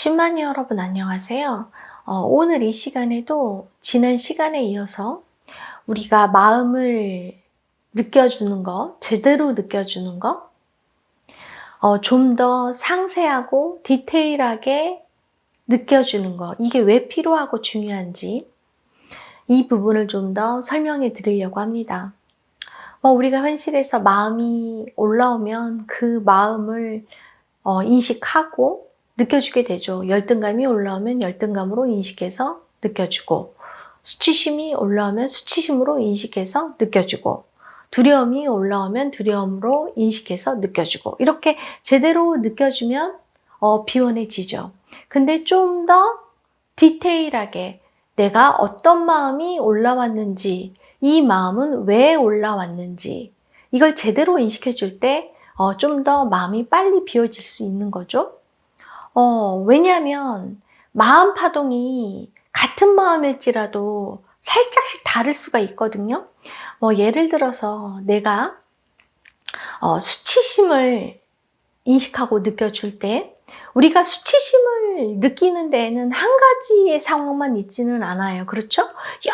10만이 여러분 안녕하세요. 어, 오늘 이 시간에도 지난 시간에 이어서 우리가 마음을 느껴주는 거, 제대로 느껴주는 거, 어, 좀 더 상세하고 디테일하게 느껴주는 거, 이게 왜 필요하고 중요한지 이 부분을 좀 더 설명해 드리려고 합니다. 뭐 우리가 현실에서 마음이 올라오면 그 마음을 어, 인식하고 느껴주게 되죠. 열등감이 올라오면 열등감으로 인식해서 느껴주고, 수치심이 올라오면 수치심으로 인식해서 느껴주고, 두려움이 올라오면 두려움으로 인식해서 느껴주고, 이렇게 제대로 느껴주면 어, 비원해지죠. 근데 좀 더 디테일하게 내가 어떤 마음이 올라왔는지, 이 마음은 왜 올라왔는지, 이걸 제대로 인식해 줄 때, 어, 좀 더 마음이 빨리 비워질 수 있는 거죠. 어, 왜냐하면 마음 파동이 같은 마음일지라도 살짝씩 다를 수가 있거든요. 뭐 예를 들어서 내가 어, 수치심을 인식하고 느껴줄 때 우리가 수치심을 느끼는 데에는 한 가지의 상황만 있지는 않아요. 그렇죠?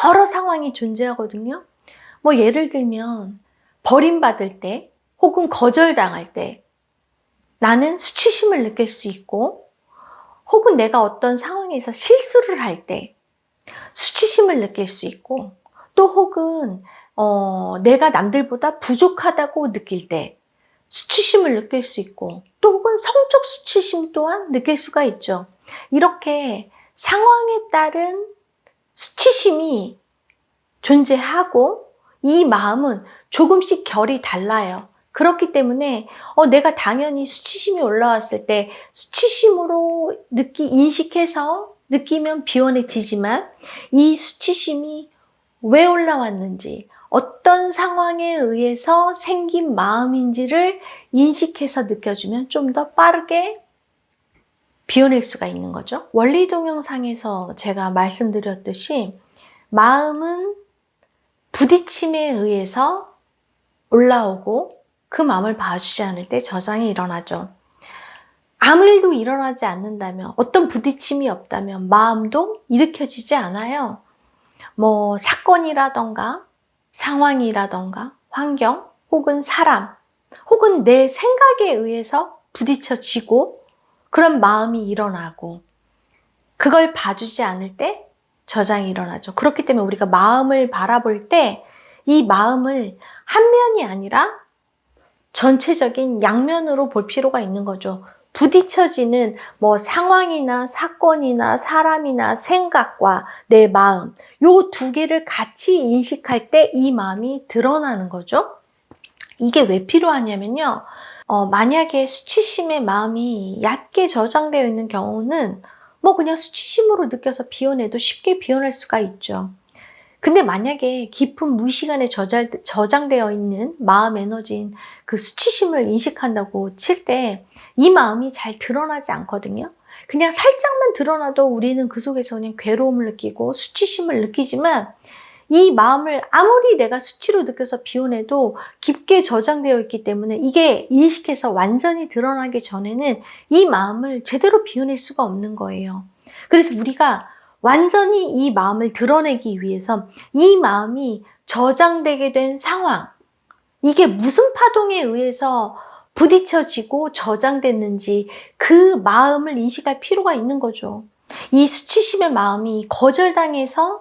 여러 상황이 존재하거든요. 뭐 예를 들면 버림받을 때 혹은 거절당할 때 나는 수치심을 느낄 수 있고 혹은 내가 어떤 상황에서 실수를 할 때 수치심을 느낄 수 있고 또 혹은 어, 내가 남들보다 부족하다고 느낄 때 수치심을 느낄 수 있고 또 혹은 성적 수치심 또한 느낄 수가 있죠. 이렇게 상황에 따른 수치심이 존재하고 이 마음은 조금씩 결이 달라요. 그렇기 때문에 어, 내가 당연히 수치심이 올라왔을 때 수치심으로 느끼 인식해서 느끼면 비원해지지만 이 수치심이 왜 올라왔는지 어떤 상황에 의해서 생긴 마음인지를 인식해서 느껴주면 좀 더 빠르게 비워낼 수가 있는 거죠. 원리 동영상에서 제가 말씀드렸듯이 마음은 부딪힘에 의해서 올라오고 그 마음을 봐주지 않을 때 저장이 일어나죠. 아무 일도 일어나지 않는다면, 어떤 부딪힘이 없다면 마음도 일으켜지지 않아요. 뭐, 사건이라던가, 상황이라던가, 환경, 혹은 사람, 혹은 내 생각에 의해서 부딪혀지고, 그런 마음이 일어나고, 그걸 봐주지 않을 때 저장이 일어나죠. 그렇기 때문에 우리가 마음을 바라볼 때, 이 마음을 한 면이 아니라 전체적인 양면으로 볼 필요가 있는 거죠. 부딪혀지는 뭐 상황이나 사건이나 사람이나 생각과 내 마음, 요 두 개를 같이 인식할 때 이 마음이 드러나는 거죠. 이게 왜 필요하냐면요. 어, 만약에 수치심의 마음이 얕게 저장되어 있는 경우는 뭐 그냥 수치심으로 느껴서 비워내도 쉽게 비워낼 수가 있죠. 근데 만약에 깊은 무의식안에 저장, 저장되어 있는 마음 에너지인 그 수치심을 인식한다고 칠 때 이 마음이 잘 드러나지 않거든요. 그냥 살짝만 드러나도 우리는 그 속에서 그냥 괴로움을 느끼고 수치심을 느끼지만 이 마음을 아무리 내가 수치로 느껴서 비워내도 깊게 저장되어 있기 때문에 이게 인식해서 완전히 드러나기 전에는 이 마음을 제대로 비워낼 수가 없는 거예요. 그래서 우리가 완전히 이 마음을 드러내기 위해서 이 마음이 저장되게 된 상황, 이게 무슨 파동에 의해서 부딪혀지고 저장됐는지 그 마음을 인식할 필요가 있는 거죠. 이 수치심의 마음이 거절당해서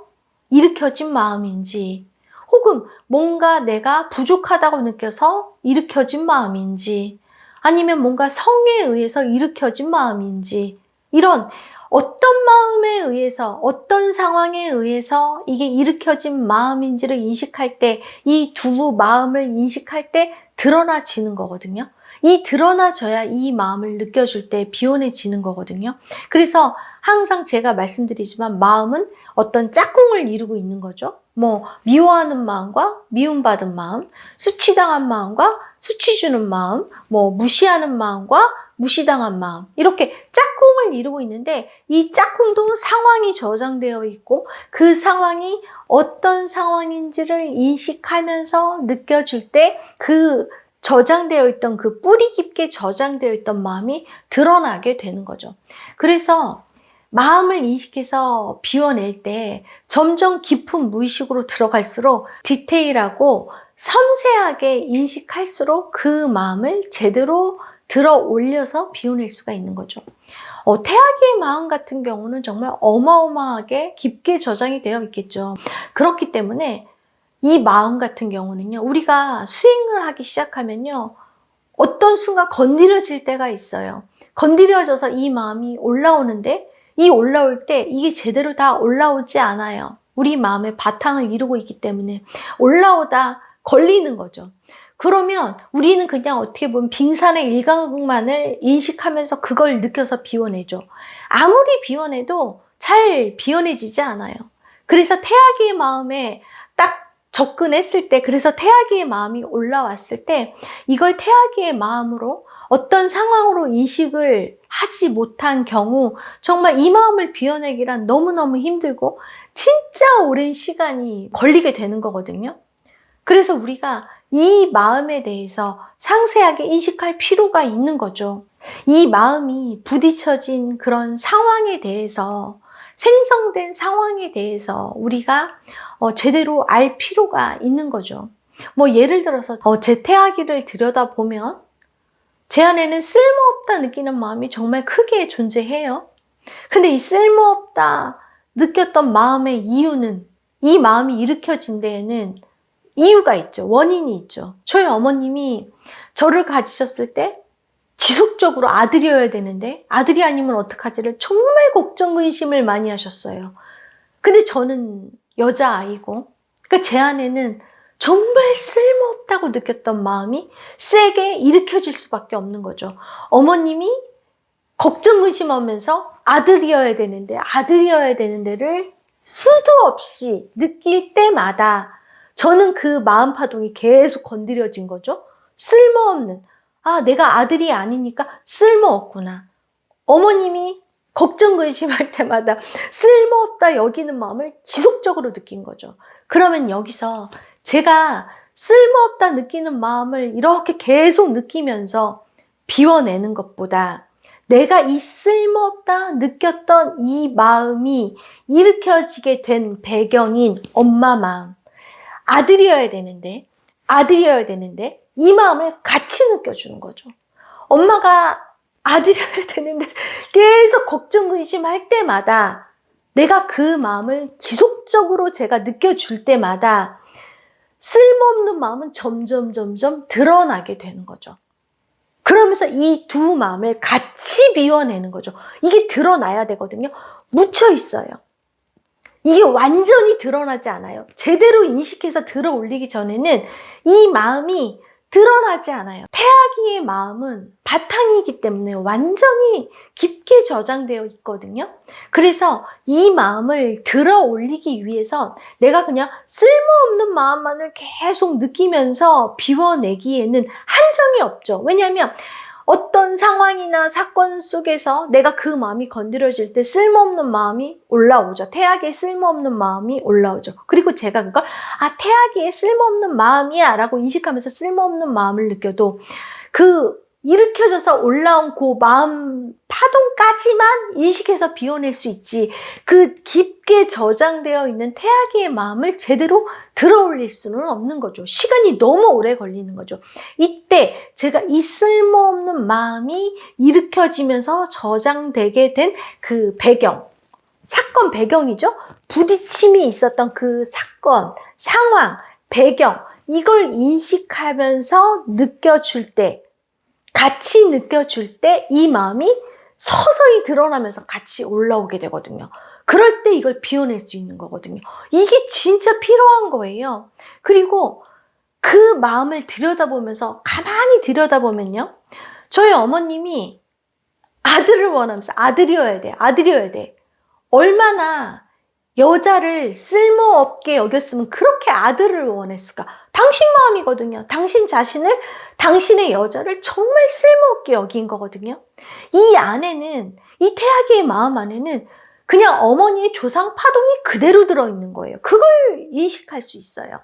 일으켜진 마음인지, 혹은 뭔가 내가 부족하다고 느껴서 일으켜진 마음인지, 아니면 뭔가 성에 의해서 일으켜진 마음인지, 이런 어떤 마음에 의해서, 어떤 상황에 의해서 이게 일으켜진 마음인지를 인식할 때, 이 두 마음을 인식할 때 드러나지는 거거든요. 이 드러나져야 이 마음을 느껴줄 때 비워내지는 거거든요. 그래서 항상 제가 말씀드리지만 마음은 어떤 짝꿍을 이루고 있는 거죠. 뭐, 미워하는 마음과 미움받은 마음, 수치당한 마음과 수치 주는 마음, 뭐, 무시하는 마음과 무시당한 마음. 이렇게 짝꿍을 이루고 있는데 이 짝꿍도 상황이 저장되어 있고 그 상황이 어떤 상황인지를 인식하면서 느껴줄 때그 저장되어 있던 그 뿌리 깊게 저장되어 있던 마음이 드러나게 되는 거죠. 그래서 마음을 인식해서 비워낼 때 점점 깊은 무의식으로 들어갈수록 디테일하고 섬세하게 인식할수록 그 마음을 제대로 들어 올려서 비워낼 수가 있는 거죠. 어, 태아기의 마음 같은 경우는 정말 어마어마하게 깊게 저장이 되어 있겠죠. 그렇기 때문에 이 마음 같은 경우는요, 우리가 스윙을 하기 시작하면요, 어떤 순간 건드려질 때가 있어요. 건드려져서 이 마음이 올라오는데, 이 올라올 때 이게 제대로 다 올라오지 않아요. 우리 마음의 바탕을 이루고 있기 때문에 올라오다 걸리는 거죠. 그러면 우리는 그냥 어떻게 보면 빙산의 일각만을 인식하면서 그걸 느껴서 비워내죠. 아무리 비워내도 잘 비워내지지 않아요. 그래서 태아기의 마음에 딱 접근했을 때, 그래서 태아기의 마음이 올라왔을 때, 이걸 태아기의 마음으로 어떤 상황으로 인식을 하지 못한 경우, 정말 이 마음을 비워내기란 너무너무 힘들고, 진짜 오랜 시간이 걸리게 되는 거거든요. 그래서 우리가 이 마음에 대해서 상세하게 인식할 필요가 있는 거죠. 이 마음이 부딪혀진 그런 상황에 대해서 생성된 상황에 대해서 우리가 어, 제대로 알 필요가 있는 거죠. 뭐 예를 들어서 어, 제 태아기를 들여다보면 제 안에는 쓸모없다 느끼는 마음이 정말 크게 존재해요. 근데 이 쓸모없다 느꼈던 마음의 이유는 이 마음이 일으켜진 데에는 이유가 있죠. 원인이 있죠. 저희 어머님이 저를 가지셨을 때 지속적으로 아들이어야 되는데 아들이 아니면 어떡하지를 정말 걱정 근심을 많이 하셨어요. 근데 저는 여자아이고 그러니까 제 안에는 정말 쓸모없다고 느꼈던 마음이 세게 일으켜질 수밖에 없는 거죠. 어머님이 걱정 근심하면서 아들이어야 되는데 아들이어야 되는 데를 수도 없이 느낄 때마다 저는 그 마음 파동이 계속 건드려진 거죠. 쓸모없는 아, 내가 아들이 아니니까 쓸모없구나. 어머님이 걱정 근심할 때마다 쓸모없다 여기는 마음을 지속적으로 느낀 거죠. 그러면 여기서 제가 쓸모없다 느끼는 마음을 이렇게 계속 느끼면서 비워내는 것보다 내가 이 쓸모없다 느꼈던 이 마음이 일으켜지게 된 배경인 엄마 마음. 아들이어야 되는데, 아들이어야 되는데, 이 마음을 같이 느껴주는 거죠. 엄마가 아들이어야 되는데 계속 걱정 근심할 때마다 내가 그 마음을 지속적으로 제가 느껴줄 때마다 쓸모없는 마음은 점점 점점 드러나게 되는 거죠. 그러면서 이 두 마음을 같이 비워내는 거죠. 이게 드러나야 되거든요. 묻혀 있어요. 이게 완전히 드러나지 않아요. 제대로 인식해서 들어 올리기 전에는 이 마음이 드러나지 않아요. 태아기의 마음은 바탕이기 때문에 완전히 깊게 저장되어 있거든요. 그래서 이 마음을 들어 올리기 위해서 내가 그냥 쓸모없는 마음만을 계속 느끼면서 비워내기에는 한정이 없죠. 왜냐하면 어떤 상황이나 사건 속에서 내가 그 마음이 건드려질 때 쓸모없는 마음이 올라오죠. 태아기에 쓸모없는 마음이 올라오죠. 그리고 제가 그걸 아 태아기에 쓸모없는 마음이야 라고 인식하면서 쓸모없는 마음을 느껴도 그 일으켜져서 올라온 그 마음 파동까지만 인식해서 비워낼 수 있지 그 깊게 저장되어 있는 태아기의 마음을 제대로 들어 올릴 수는 없는 거죠. 시간이 너무 오래 걸리는 거죠. 이때 제가 이 쓸모없는 마음이 일으켜지면서 저장되게 된 그 배경, 사건 배경이죠. 부딪힘이 있었던 그 사건, 상황, 배경, 이걸 인식하면서 느껴줄 때, 같이 느껴줄 때 이 마음이 서서히 드러나면서 같이 올라오게 되거든요. 그럴 때 이걸 비워낼 수 있는 거거든요. 이게 진짜 필요한 거예요. 그리고 그 마음을 들여다보면서 가만히 들여다보면요. 저희 어머님이 아들을 원하면서 아들이어야 돼. 아들이어야 돼. 얼마나 여자를 쓸모없게 여겼으면 그렇게 아들을 원했을까? 당신 마음이거든요. 당신 자신을, 당신의 여자를 정말 쓸모없게 여긴 거거든요. 이 안에는, 이 태아기의 마음 안에는 그냥 어머니의 조상 파동이 그대로 들어있는 거예요. 그걸 인식할 수 있어요.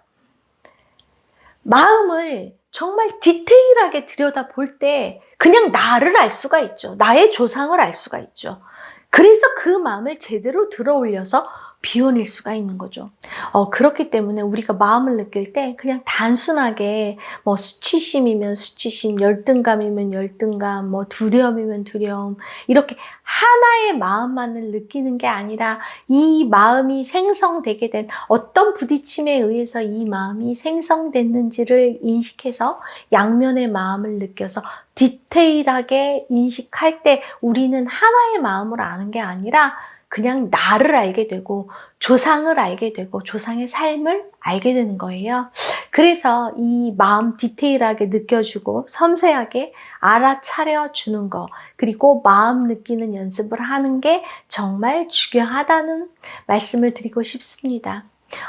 마음을 정말 디테일하게 들여다 볼 때 그냥 나를 알 수가 있죠. 나의 조상을 알 수가 있죠. 그래서 그 마음을 제대로 들어 올려서 비워낼 수가 있는 거죠. 어, 그렇기 때문에 우리가 마음을 느낄 때 그냥 단순하게 뭐 수치심이면 수치심, 열등감이면 열등감, 뭐 두려움이면 두려움, 이렇게 하나의 마음만을 느끼는 게 아니라 이 마음이 생성되게 된 어떤 부딪힘에 의해서 이 마음이 생성됐는지를 인식해서 양면의 마음을 느껴서 디테일하게 인식할 때 우리는 하나의 마음을 아는 게 아니라 그냥 나를 알게 되고 조상을 알게 되고 조상의 삶을 알게 되는 거예요. 그래서 이 마음 디테일하게 느껴주고 섬세하게 알아차려 주는 거 그리고 마음 느끼는 연습을 하는 게 정말 중요하다는 말씀을 드리고 싶습니다.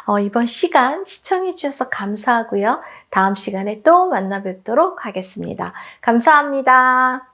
어, 이번 시간 시청해 주셔서 감사하고요. 다음 시간에 또 만나 뵙도록 하겠습니다. 감사합니다.